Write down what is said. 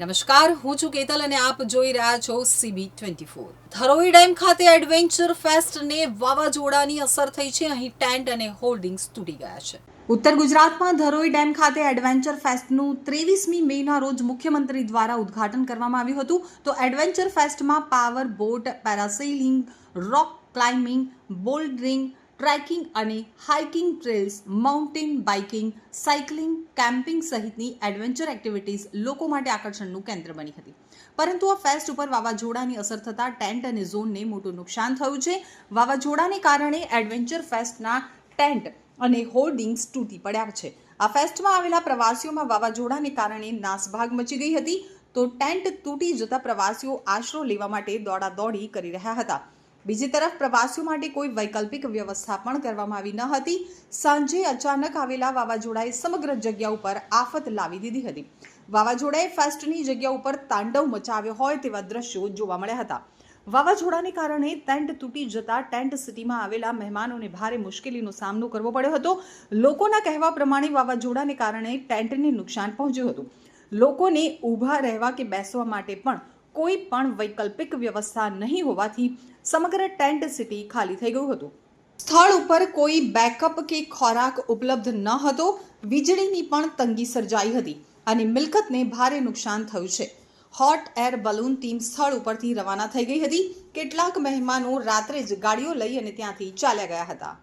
નમસ્કાર, હું છું કેતલ અને આપ જોઈ રહ્યા છો CB twenty four Dharoi dam ખાતે એડવેન્ચર ફેસ્ટને વાવાઝોડાની અસર થઈ છે. અહીં ટેન્ટ અને હોર્ડિંગ્સ તૂટી ગયા છે. ઉત્તર ગુજરાતમાં ધરોઈ ડેમ ખાતે એડવેન્ચર ફેસ્ટનું ત્રેવીસમી મેના રોજ મુખ્યમંત્રી દ્વારા ઉદ્ઘાટન કરવામાં આવ્યું હતું. તો adventure ફેસ્ટમાં power boat parasailing rock climbing bouldering trekking અને hiking trails, mountain biking, cycling, camping સહિતની એડવેન્ચર એક્ટિવિટીઝ લોકો માટે આકર્ષણનું કેન્દ્ર બની હતી. પરંતુ આ ફેસ્ટ ઉપર વાવાઝોડાની અસર થતાં ટેન્ટ અને ઝોનને મોટું નુકસાન થયું છે. વાવાઝોડાને કારણે એડવેન્ચર ફેસ્ટના ટેન્ટ અને હોર્ડિંગ્સ તૂટી પડ્યા છે. આ ફેસ્ટમાં આવેલા પ્રવાસીઓમાં વાવાઝોડાને કારણે નાસભાગ મચી ગઈ હતી. તો ટેન્ટ તૂટી જતા પ્રવાસીઓ આશરો લેવા માટે દોડાદોડી કરી રહ્યા હતા. બીજી તરફ પ્રવાસીઓ માટે કોઈ વૈકલ્પિક વ્યવસ્થા પણ કરવામાં આવી ન હતી. સાંજે અચાનક આવેલા વાવાઝોડાએ સમગ્ર જગ્યા ઉપર આફત લાવી દીધી હતી. વાવાઝોડાએ ફેસ્ટની જગ્યા ઉપર તાંડવ મચાવ્યો હોય તેવા દ્રશ્યો જોવા મળ્યા હતા. વાવાઝોડાને કારણે ટેન્ટ તૂટી જતા ટેન્ટ સિટીમાં આવેલા મહેમાનોને ભારે મુશ્કેલીનો સામનો કરવો પડ્યો હતો. લોકોના કહેવા પ્રમાણે વાવાઝોડાને કારણે ટેન્ટને નુકસાન પહોંચ્યું હતું. લોકોને ઊભા રહેવા કે બેસવા માટે પણ કોઈ પણ વૈકલ્પિક વ્યવસ્થા નહીં હોવાથી સમગ્ર ટેન્ટ સિટી ખાલી થઈ ગયું હતું. સ્થળ ઉપર કોઈ બેકઅપ કે ખોરાક ઉપલબ્ધ ન હતો. વીજળીની પણ તંગી સર્જાઈ હતી અને મિલકતને ભારે નુકસાન થયું છે. હોટ એર બલૂન ટીમ સ્થળ ઉપરથી રવાના થઈ ગઈ હતી. કેટલાક મહેમાનો રાત્રે જ ગાડીઓ લઈ અને ત્યાંથી ચાલ્યા ગયા હતા.